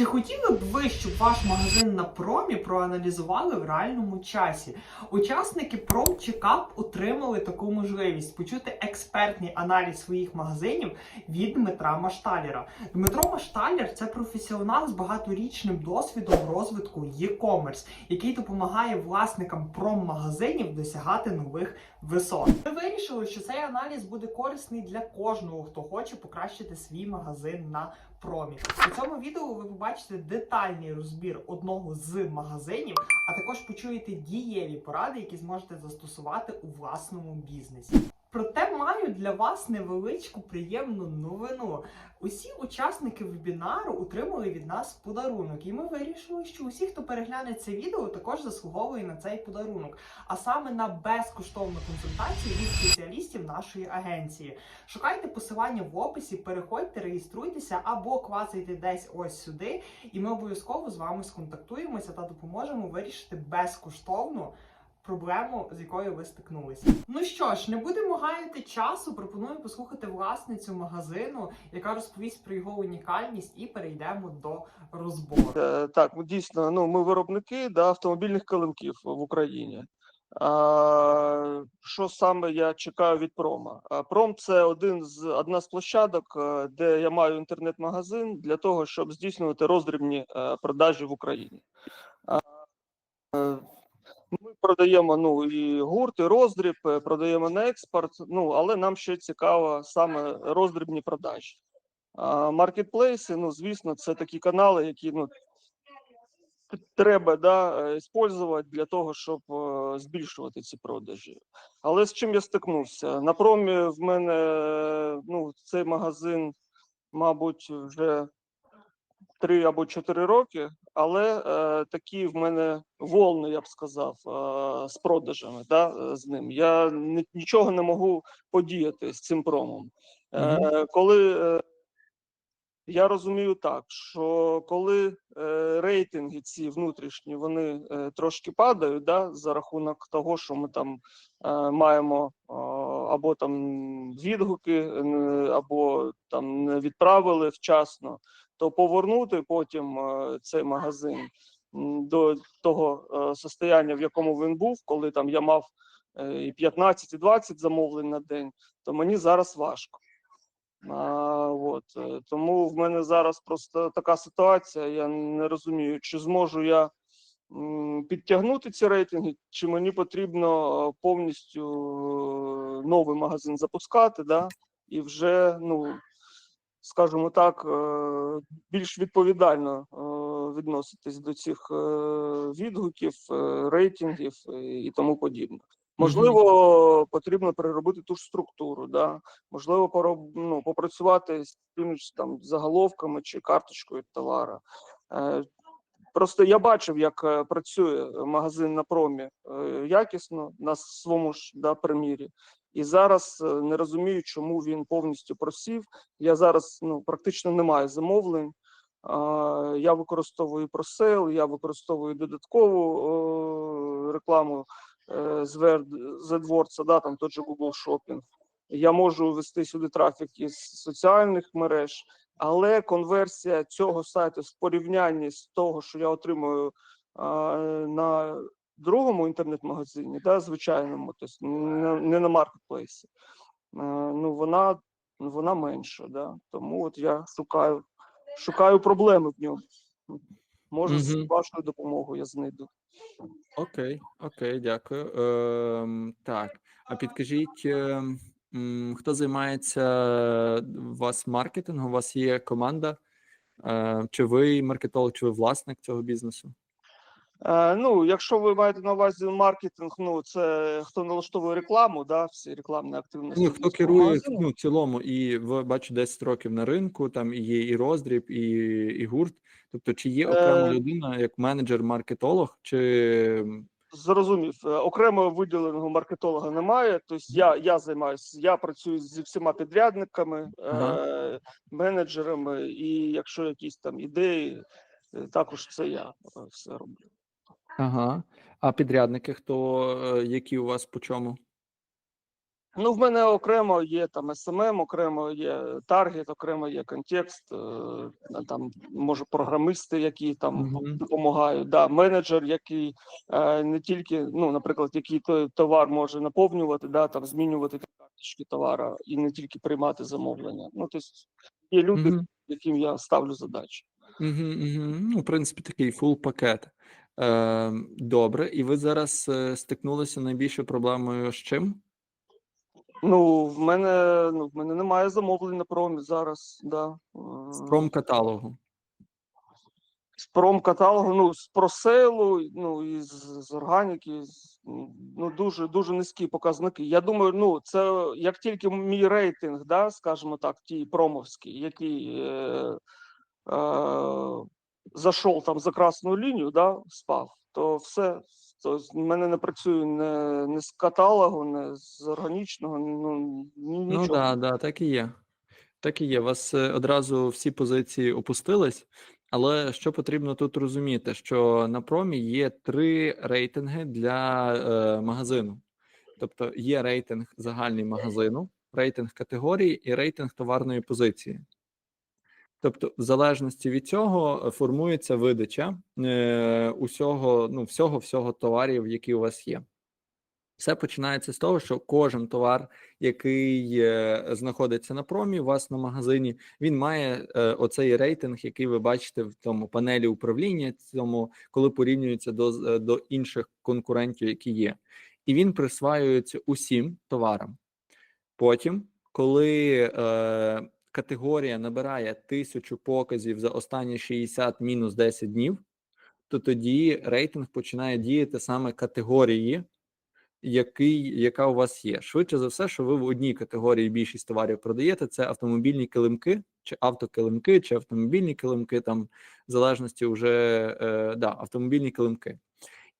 Чи хотіли б ви, щоб ваш магазин на промі проаналізували в реальному часі? Учасники промчекап отримали таку можливість почути експертний аналіз своїх магазинів від Дмитра Машталєра. Дмитро Машталєр це професіонал з багаторічним досвідом розвитку e-commerce, який допомагає власникам проммагазинів досягати нових висот. Ми вирішили, що цей аналіз буде корисний для кожного, хто хоче покращити свій магазин на промі. У цьому відео ви побачите детальний розбір одного з магазинів, а також почуєте дієві поради, які зможете застосувати у власному бізнесі. Проте маю для вас невеличку приємну новину. Усі учасники вебінару отримали від нас подарунок, і ми вирішили, що усі, хто перегляне це відео, також заслуговує на цей подарунок, а саме на безкоштовну консультацію від спеціалістів нашої агенції. Шукайте посилання в описі, переходьте, реєструйтеся або клацайте десь ось сюди, і ми обов'язково з вами сконтактуємося та допоможемо вирішити безкоштовно проблему, з якою ви стикнулися. Ну що ж, не будемо гаяти часу. Пропоную послухати власницю магазину, яка розповість про його унікальність, і перейдемо до розбору. Е, Так, ну, дійсно, ну ми виробники да, автомобільних килимків в Україні. А, що саме я чекаю від прома? Пром це один з одна з площадок, е, де я маю інтернет-магазин для того, щоб здійснювати роздрібні е, продажі в Україні. А, е, Ми продаємо ну і гурт, і роздріб, е, продаємо на експорт. Ну але нам ще цікаво саме роздрібні продажі. Маркетплейси, ну звісно, це такі канали, які ну треба да, е, для того, щоб е, збільшувати ці продажі. Але з чим я стикнувся? На промі в мене ну, цей магазин, мабуть, вже три або чотири роки, але е, такі в мене волни, я б сказав, е, з продажами да, е, з ним. Я ні- нічого не можу подіяти з цим промом. Е, коли е, я розумію так, що коли е, рейтинги ці внутрішні вони е, трошки падають, да, за рахунок того, що ми там е, маємо е, або там відгуки, е, або там не відправили вчасно, то повернути потім е, цей магазин до того е, состояння, в якому він був, коли там я мав е, і 15, і 20 замовлень на день, то мені зараз важко. А, от, тому в мене зараз просто така ситуація. Я не розумію, чи зможу я підтягнути ці рейтинги, чи мені потрібно повністю новий магазин запускати, да, і вже, ну скажімо так, е, більш відповідально е, відноситись до цих е, відгуків, рейтингів і тому подібне. Можливо, потрібно переробити ту ж структуру, да? можливо, пороб, ну, попрацювати з тими ж там заголовками чи карточкою товара. Просто я бачив, як працює магазин на промі якісно на своєму ж да, примірі. І зараз е, не розумію, чому він повністю просів. Я зараз ну, практично не маю замовлень. Я використовую просейл, я використовую додаткову рекламу е, з Word- да, там той же Google Shopping. Я можу ввести сюди трафік із соціальних мереж, але конверсія цього сайту в порівнянні з того, що я отримую на другому інтернет-магазині, да, звичайному, тобто не, не на маркетплейсі, ну вона, вона менша. Да. Тому от я шукаю, шукаю проблеми в ньому. Може, з Мгм. вашою допомогою я знайду. Окей, окей, дякую. Ем, так, а підкажіть, ем, хто займається у вас маркетингом? У вас є команда? Е, чи ви маркетолог, чи ви власник цього бізнесу? Е, ну, якщо ви маєте на увазі маркетинг, ну це хто налаштовує рекламу, да, всі рекламні активності. Ну, хто керує ну, в цілому, і ви бачу 10 років на ринку, там і є і роздріб, і, і гурт. Тобто, чи є окрема Е, людина як менеджер-маркетолог, чи Зрозумів, Е, окремо виділеного маркетолога немає. Тобто я, я займаюся, я працюю зі всіма підрядниками, Ага. е, менеджерами, і якщо якісь там ідеї, е, також це я е, все роблю. Ага. А підрядники, хто е, які у вас по чому? Ну, в мене окремо є там SMM, окремо є таргет, окремо є контекст, е, там може програмисти, які там Мгм. допомагають. Да, менеджер, який е, не тільки, ну, наприклад, який той товар може наповнювати, да, там змінювати карточки товара і не тільки приймати замовлення. Ну, тобто є люди, Мгм. яким я ставлю задачі. Мгм, мгм. Ну, в принципі, такий фул пакет. Е, добре, і ви зараз е, стикнулися найбільшою проблемою з чим? Ну, в мене ну, в мене немає замовлень на промі зараз. Да. З промкаталогу. з промкаталогу, ну, з просейлу, ну, і з, з органіки, з, ну, дуже, дуже низькі показники. Я думаю, ну, це як тільки мій рейтинг, да, скажімо так, ті промовський, який е, е, зайшов там за красну лінію, да, спав, то все. То в мене не працює не, не з каталогу, не з органічного, ну, Ну нічого. да, да, так і є. Так і є. У вас е, одразу всі позиції опустились, але що потрібно тут розуміти, що на промі є три рейтинги для е, магазину. Тобто є рейтинг загальний магазину, рейтинг категорії і рейтинг товарної позиції. Тобто, в залежності від цього е, формується видача е, усього, ну, всього всього товарів, які у вас є. Все починається з того, що кожен товар, який е, знаходиться на промі, у вас на магазині, він має е, оцей рейтинг, який ви бачите в тому панелі управління, цьому, коли порівнюється до, до інших конкурентів, які є. І він присваюється усім товарам. Потім, коли е, категорія набирає тисячу показів за останні 60 мінус 10 днів, то тоді рейтинг починає діяти саме категорії, який, яка у вас є. Швидше за все, що ви в одній категорії більшість товарів продаєте, це автомобільні килимки, чи автокилимки, чи автомобільні килимки, там в залежності вже е, да, автомобільні килимки.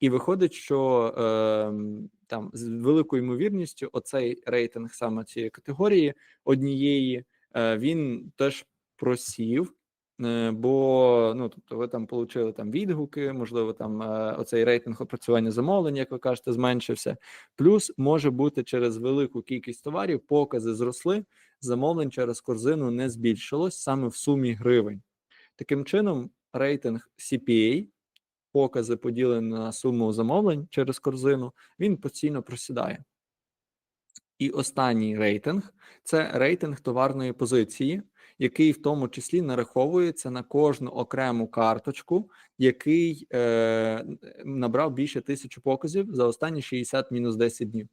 І виходить, що е, там з великою ймовірністю оцей рейтинг саме цієї категорії однієї, він теж просів. е, Бо ну тобто ви там отримали там відгуки, можливо, там е, оцей рейтинг опрацювання замовлень, як ви кажете, зменшився. Плюс може бути через велику кількість товарів, покази зросли, замовлень через корзину не збільшилось саме в сумі гривень. Таким чином, рейтинг CPA, покази поділені на суму замовлень через корзину, він постійно просідає. І останній рейтинг це рейтинг товарної позиції, який в тому числі нараховується на кожну окрему карточку, який е, набрав більше тисячі показів за останні 60 мінус 10 днів.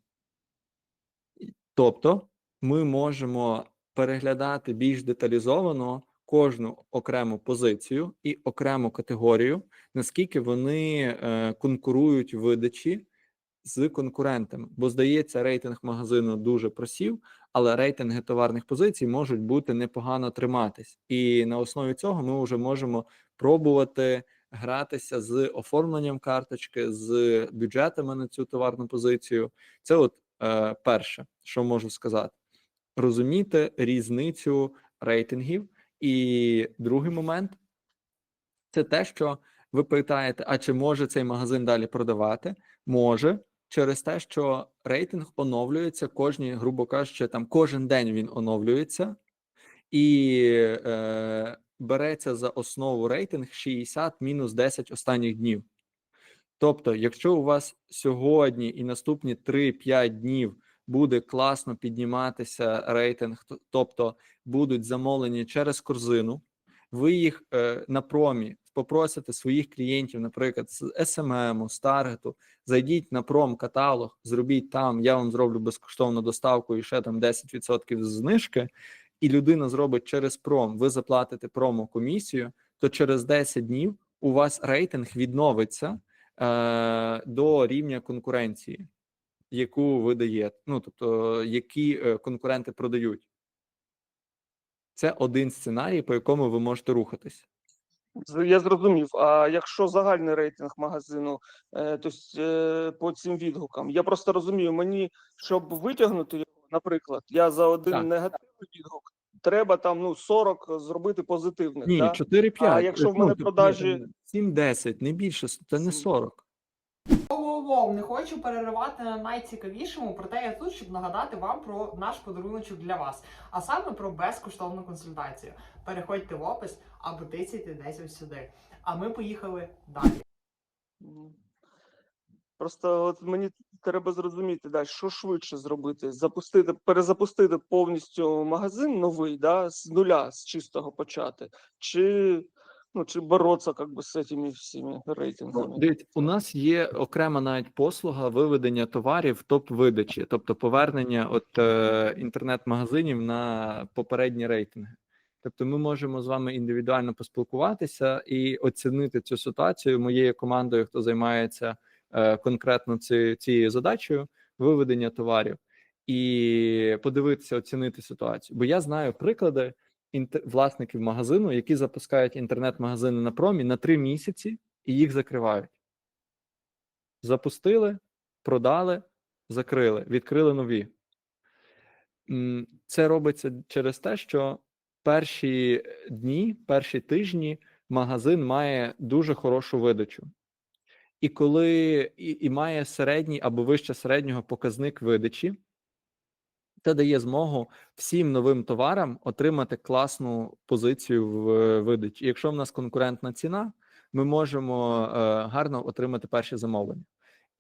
Тобто ми можемо переглядати більш деталізовано кожну окрему позицію і окрему категорію, наскільки вони е, конкурують видачі з конкурентами. Бо здається, рейтинг магазину дуже просів, але рейтинги товарних позицій можуть бути непогано триматись. І на основі цього ми вже можемо пробувати гратися з оформленням карточки, з бюджетами на цю товарну позицію. Це от е, перше, що можу сказати. Розуміти різницю рейтингів. І другий момент це те, що ви питаєте: а чи може цей магазин далі продавати? Може, через те, що рейтинг оновлюється кожні, грубо кажучи, там кожен день він оновлюється, і е, береться за основу рейтинг 60 мінус 10 останніх днів. Тобто, якщо у вас сьогодні і наступні 3-5 днів буде класно підніматися рейтинг, тобто будуть замовлені через корзину, ви їх е, на промі попросите своїх клієнтів, наприклад, з SMM, з таргету, зайдіть на пром-каталог, зробіть там, я вам зроблю безкоштовну доставку і ще там 10% знижки, і людина зробить через пром, ви заплатите промо-комісію, то через 10 днів у вас рейтинг відновиться е, до рівня конкуренції, яку ви даєте, ну тобто, які е, конкуренти продають. Це один сценарій, по якому ви можете рухатись. Я зрозумів. А якщо загальний рейтинг магазину, то есть, е, по цим відгукам, я просто розумію, мені щоб витягнути його, наприклад, я за один Так. негативний відгук, треба там ну 40 зробити позитивних. Ні, да? 4-5. А якщо в мене продажі- 7-10, не більше, це не 40. Воу-воу-воу, не хочу переривати на найцікавішому, проте я тут, щоб нагадати вам про наш подаруночок для вас, а саме про безкоштовну консультацію. Переходьте в опис або тицяйте десь ось сюди. А ми поїхали далі. Просто от мені треба зрозуміти, да, що швидше зробити, запустити, перезапустити повністю магазин новий, да, з нуля, з чистого почати, чи, ну, чи боротися как би, з цими всіми рейтингами. Ну, Дивіться, у нас є окрема навіть послуга виведення товарів в топ видачі, тобто повернення от е, інтернет-магазинів на попередні рейтинги. Тобто, ми можемо з вами індивідуально поспілкуватися і оцінити цю ситуацію моєю командою, хто займається е, конкретно ці, цією задачею виведення товарів, і подивитися, оцінити ситуацію. Бо я знаю приклади інте- власників магазину, які запускають інтернет-магазини на промі на три місяці і їх закривають. Запустили, продали, закрили, відкрили нові. Це робиться через те, що перші дні, перші тижні магазин має дуже хорошу видачу. І коли і, і має середній або вище середнього показник видачі, це дає змогу всім новим товарам отримати класну позицію в е, видачі. Якщо в нас конкурентна ціна, ми можемо е, гарно отримати перші замовлення.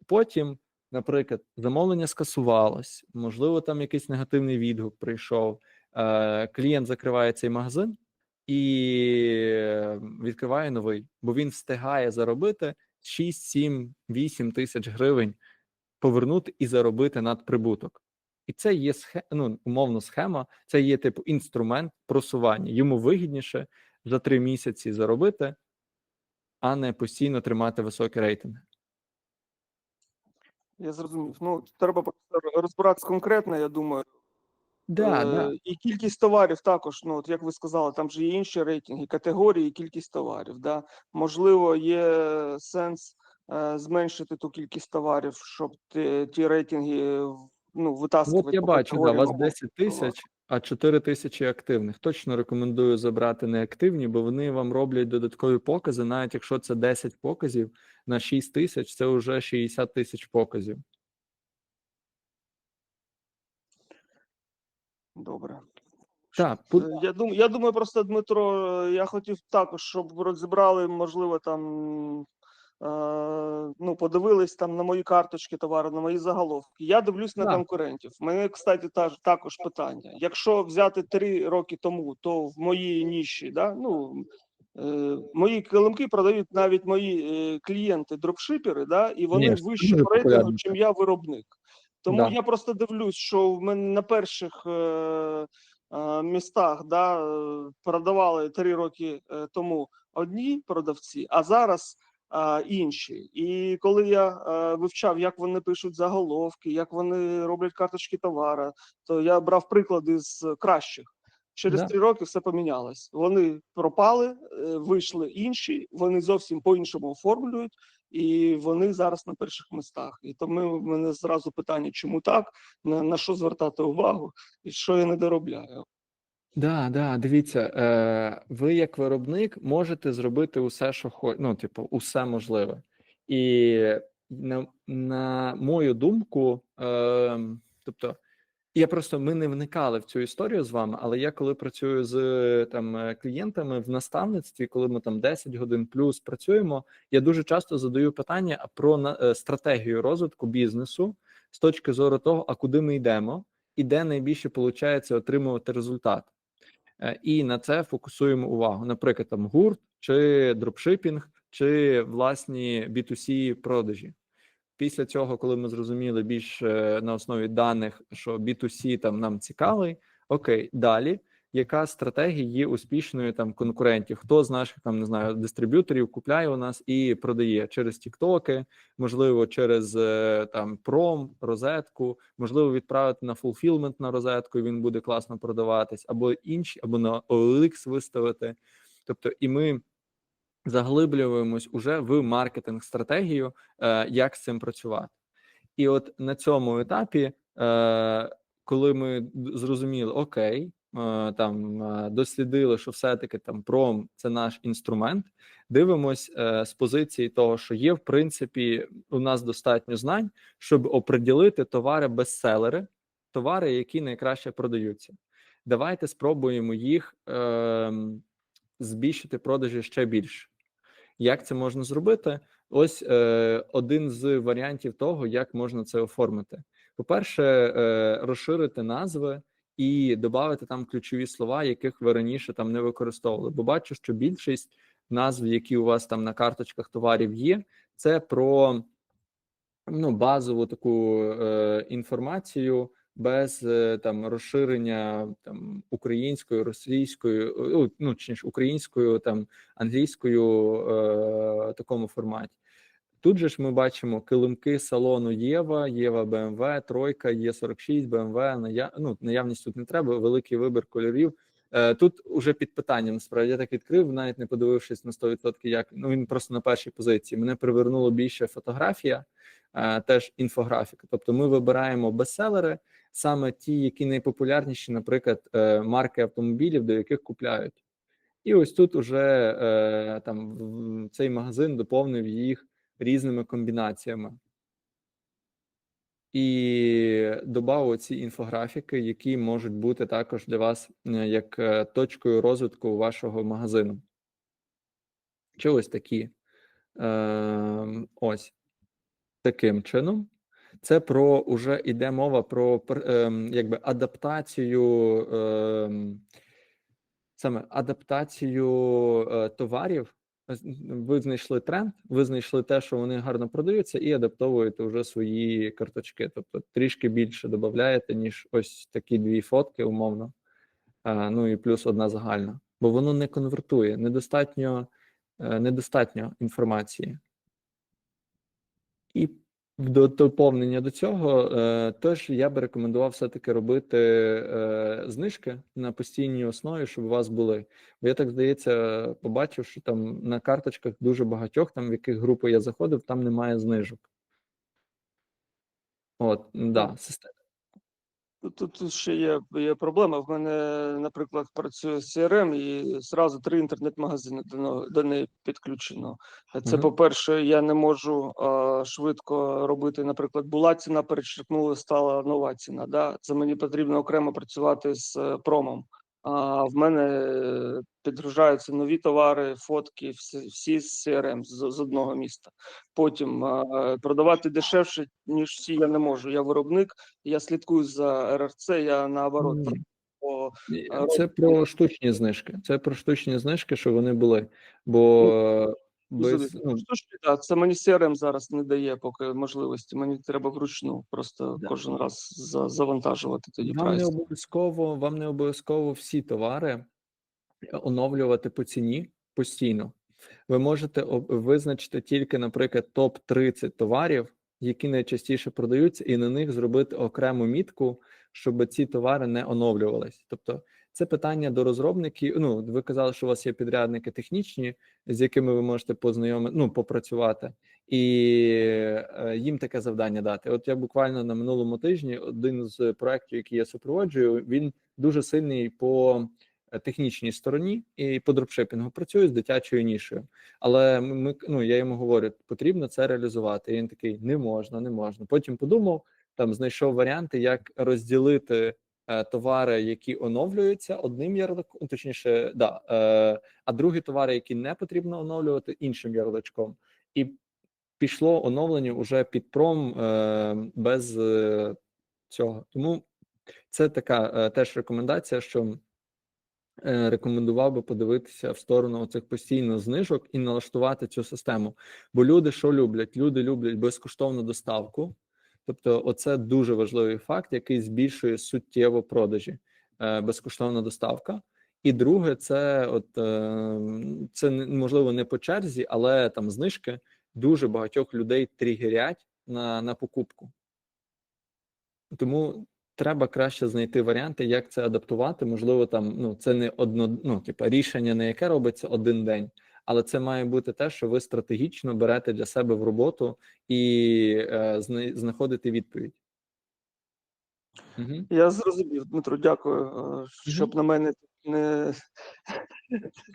Потім, наприклад, замовлення скасувалось, можливо, там якийсь негативний відгук прийшов. Е, клієнт закриває цей магазин і відкриває новий, бо він встигає заробити 6, 7, 8 тисяч гривень, повернути і заробити надприбуток. І це є схе... ну, умовно схема, це є типу інструмент просування. Йому вигідніше за три місяці заробити, а не постійно тримати високі рейтинги. Я зрозумів. Ну, треба просто розбиратися конкретно, я думаю. Да, Е, да. І кількість товарів також, ну, от як ви сказали, там же є інші рейтинги, категорії, і кількість товарів. Да? Можливо, є сенс е, зменшити ту кількість товарів, щоб ті, ті рейтинги ну, витаскувати. От я по бачу, да, у вас або 10 тисяч, а 4 тисячі активних. Точно рекомендую забрати неактивні, бо вони вам роблять додаткові покази, навіть якщо це 10 показів на 6 тисяч, це вже 60 тисяч показів. Добре. Так, Е, Я думаю, я думаю, просто Дмитро, е, я хотів також, щоб розібрали, можливо, там е, ну, подивились там на мої карточки товару, на мої заголовки. Я дивлюсь на конкурентів. У мене, кстати, та, також питання. Якщо взяти три роки тому, то в моїй ніші, да, ну, е, мої килимки продають навіть мої е, клієнти, дропшипери, да, і вони Ні, по рейтингу, чим я виробник. Тому Да. я просто дивлюсь, що в мене на перших е, е, містах да, е, продавали три роки е, тому одні продавці, а зараз е, інші. І коли я е, вивчав, як вони пишуть заголовки, як вони роблять карточки товара, то я брав приклади з кращих. Через Да. три роки все помінялось. Вони пропали, е, вийшли інші, вони зовсім по-іншому оформлюють, і вони зараз на перших містах. І тому в мене зразу питання, чому так, на, на що звертати увагу, і що я не доробляю. Да, да, дивіться, е, ви як виробник можете зробити усе, що хочете, ну, типу, усе можливе. І на, на мою думку, е, тобто, я просто ми не вникали в цю історію з вами, але я коли працюю з там е, клієнтами в наставництві, коли ми там 10 годин плюс працюємо, я дуже часто задаю питання про на, е, стратегію розвитку бізнесу з точки зору того, а куди ми йдемо, і де найбільше виходить отримувати результат. Е, і на це фокусуємо увагу. Наприклад, там гурт, чи дропшипінг, чи власні B2C продажі. Після цього, коли ми зрозуміли більш е, на основі даних, що B2C там нам цікавий, окей, далі. Яка стратегія є успішною там конкурентів? Хто з наших там не знаю дистриб'юторів купляє у нас і продає через Тіктоки, можливо, через е, там пром, розетку, можливо, відправити на фулфілмент на розетку, і він буде класно продаватись, або інші, або на OLX виставити. Тобто, і ми заглиблюємось уже в маркетинг стратегію, е, як з цим працювати. І от на цьому етапі, е, коли ми зрозуміли, окей, е, там дослідили, що все-таки там пром це наш інструмент. дивимось з позиції того, що є, в принципі, у нас достатньо знань, щоб оприділити товари бестселери, товари, які найкраще продаються. Давайте спробуємо їх е, збільшити продажі ще більше. Як це можна зробити? Ось е, один з варіантів того, як можна це оформити. По-перше, е, розширити назви і додати там ключові слова, яких ви раніше там не використовували. Бо бачу, що більшість назв, які у вас там на карточках товарів є, це про ну, базову таку е, інформацію без е, там розширення там українською, російською, ну чи ж українською, там англійською е, такому форматі. Тут же ж ми бачимо килимки салону Єва, Єва БМВ, Тройка, Є46, БМВ. Ная... Ну, наявність тут не треба, великий вибір кольорів. Е, Тут уже під питанням насправді я так відкрив, навіть не подивившись на 100%, як ну він просто на першій позиції. Мене привернуло більше фотографія, е, теж інфографіка. Тобто ми вибираємо бестселери, саме ті, які найпопулярніші, наприклад, е, марки автомобілів, до яких купляють. І ось тут уже е, там цей магазин доповнив їх різними комбінаціями. І додав ці інфографіки, які можуть бути також для вас е, як точкою розвитку вашого магазину. Чи ось такі. Е, ось таким чином. Це про уже йде мова про ем, якби адаптацію, ем, саме адаптацію е, товарів. Ви знайшли тренд, ви знайшли те, що вони гарно продаються, і адаптовуєте вже свої карточки. Тобто трішки більше додаєте, ніж ось такі дві фотки, умовно. Е, Ну і плюс одна загальна. Бо воно не конвертує, недостатньо, е, недостатньо інформації. І до- доповнення до цього, е, теж я би рекомендував все-таки робити е, знижки на постійній основі, щоб у вас були. Бо я так здається, побачив, що там на карточках дуже багатьох, там в яких групи я заходив, там немає знижок. От, да, система. Тут, тут, ще є, є проблема. В мене, наприклад, працює CRM і зразу три інтернет-магазини до, до неї підключено. Це, Мгм. по-перше, я не можу а, швидко робити, наприклад, була ціна, перечеркнула, стала нова ціна. Да? Це мені потрібно окремо працювати з е, промом. А в мене е, підгружаються нові товари, фотки, всі, всі з CRM з, з одного міста. Потім а, продавати дешевше, ніж всі, я не можу. Я виробник, я слідкую за РРЦ, я наоборот. По, Це про штучні знижки. Це про штучні знижки, що вони були. Бо без, ну, Штучки, так, це мені CRM зараз не дає поки можливості. Мені треба вручну просто Да. кожен раз за, завантажувати тоді Вам не обов'язково, вам не обов'язково всі товари оновлювати по ціні постійно. Ви можете визначити тільки, наприклад, топ 30 товарів, які найчастіше продаються, і на них зробити окрему мітку, щоб ці товари не оновлювались. Тобто, це питання до розробників. Ну, ви казали, що у вас є підрядники технічні, з якими ви можете познайомити, ну, попрацювати, і е, їм таке завдання дати. От я буквально на минулому тижні один з проєктів, який я супроводжую, він дуже сильний по е, технічній стороні і по дропшипінгу працює з дитячою нішею. Але ми, ну я йому говорю, потрібно це реалізувати. І він такий: не можна, не можна. Потім подумав, там знайшов варіанти, як розділити товари, які оновлюються одним ярликом, точніше, да, е, а другі товари, які не потрібно оновлювати, іншим ярличком. І пішло оновлення уже під пром е, без е, цього. Тому це така е, теж рекомендація, що е, рекомендував би подивитися в сторону цих постійно знижок і налаштувати цю систему. Бо люди що люблять? Люди люблять безкоштовну доставку. Тобто, оце дуже важливий факт, який збільшує суттєво продажі. Е, безкоштовна доставка. І друге, це от е, це можливо не по черзі, але там знижки дуже багатьох людей тригерять на, на покупку. Тому треба краще знайти варіанти, як це адаптувати. Можливо, там ну це не одно, ну, типа рішення, не яке робиться один день, але це має бути те, що ви стратегічно берете для себе в роботу і е, зна- знаходите відповідь. Угу. Я зрозумів, Дмитро, дякую. щоб Щоб на мене не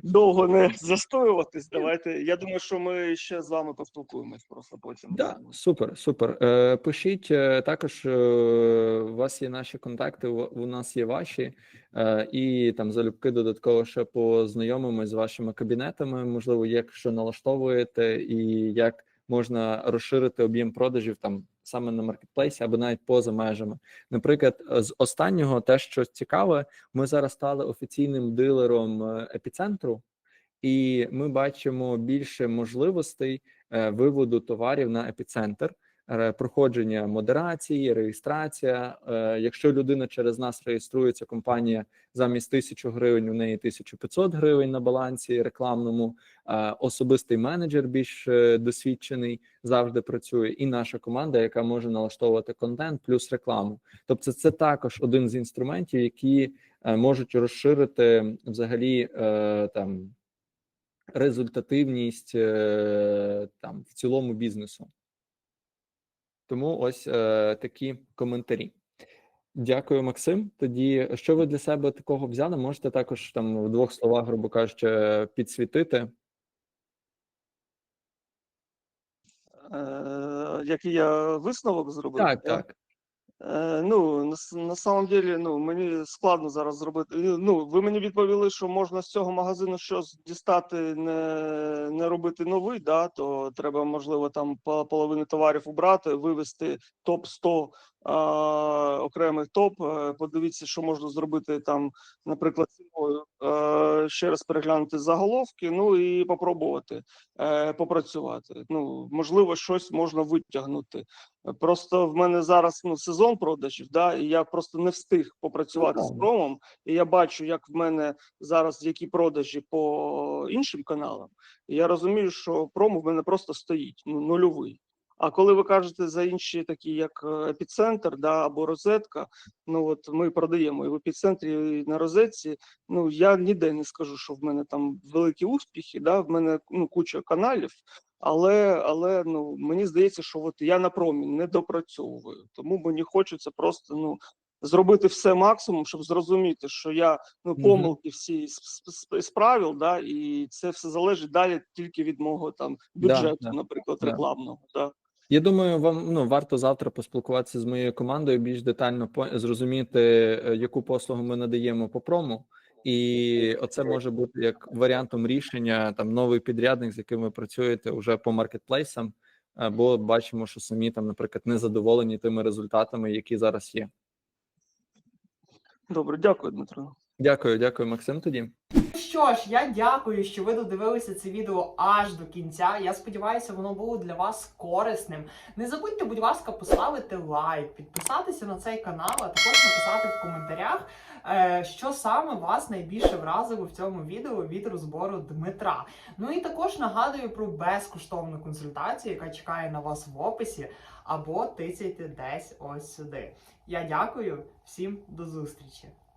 довго не застоюватись. Давайте. Я думаю, що ми ще з вами поспілкуємось просто потім. Да, супер, супер. Е, пишіть е, також. Е, у вас є наші контакти, у, нас є ваші, е, і там залюбки додатково ще познайомимось з вашими кабінетами. Можливо, як що налаштовуєте, і як можна розширити об'єм продажів там саме на маркетплейсі або навіть поза межами. Наприклад, з останнього, те, що цікаве, ми зараз стали офіційним дилером е, епіцентру. І ми бачимо більше можливостей е, виводу товарів на епіцентр, проходження модерації, реєстрація. Е, Якщо людина через нас реєструється, компанія замість тисячу гривень, у неї 1500 гривень на балансі рекламному. Е, Особистий менеджер більш е, досвідчений завжди працює, і наша команда, яка може налаштовувати контент плюс рекламу. Тобто, це також один з інструментів, які е, можуть розширити взагалі е, там результативність е, там в цілому бізнесу. Тому ось е, такі коментарі. Дякую, Максим. Тоді, що ви для себе такого взяли? Можете також там в двох словах, грубо кажучи, підсвітити. Е, який я висновок зробив? Так, так. Е, ну, на, на самом деле, ну, мені складно зараз зробити. Е, Ну, ви мені відповіли, що можна з цього магазину щось дістати, не, не робити новий, да, то треба, можливо, там по- половину товарів убрати, вивести топ 100 окремих топ. е, Подивіться, що можна зробити там, наприклад, ціною. е, Ще раз переглянути заголовки, ну і попробувати е, попрацювати. Ну, можливо, щось можна витягнути. Просто в мене зараз ну сезон продажів, да, і я просто не встиг попрацювати з промом. І я бачу, як в мене зараз які продажі по іншим каналам. І я розумію, що пром в мене просто стоїть ну, нульовий. А коли ви кажете за інші, такі як е, епіцентр, да, або розетка, ну от ми продаємо і в епіцентрі, і на розетці. Ну я ніде не скажу, що в мене там великі успіхи. Да, в мене ну куча каналів. Але але ну мені здається, що от я на промі не допрацьовую, тому мені хочеться просто ну зробити все максимум, щоб зрозуміти, що я ну помилки всі с- с- с- справив, да, і це все залежить далі тільки від мого там бюджету, да, наприклад, да. рекламного. Да. Я думаю, вам ну варто завтра поспілкуватися з моєю командою, більш детально зрозуміти, е, яку послугу ми надаємо по прому. І оце може бути як варіантом рішення там новий підрядник, з яким ви працюєте вже по маркетплейсам, е, бо бачимо, що самі там, наприклад, не задоволені тими результатами, які зараз є. Добре, дякую, Дмитро. Дякую, дякую, Максим. Тоді Що ж, я дякую, що ви додивилися це відео аж до кінця. Я сподіваюся, воно було для вас корисним. Не забудьте, будь ласка, поставити лайк, підписатися на цей канал, а також написати в коментарях, е, що саме вас найбільше вразило в цьому відео від розбору Дмитра. Ну і також нагадую про безкоштовну консультацію, яка чекає на вас в описі, або тицяйте десь ось сюди. Я дякую, всім до зустрічі!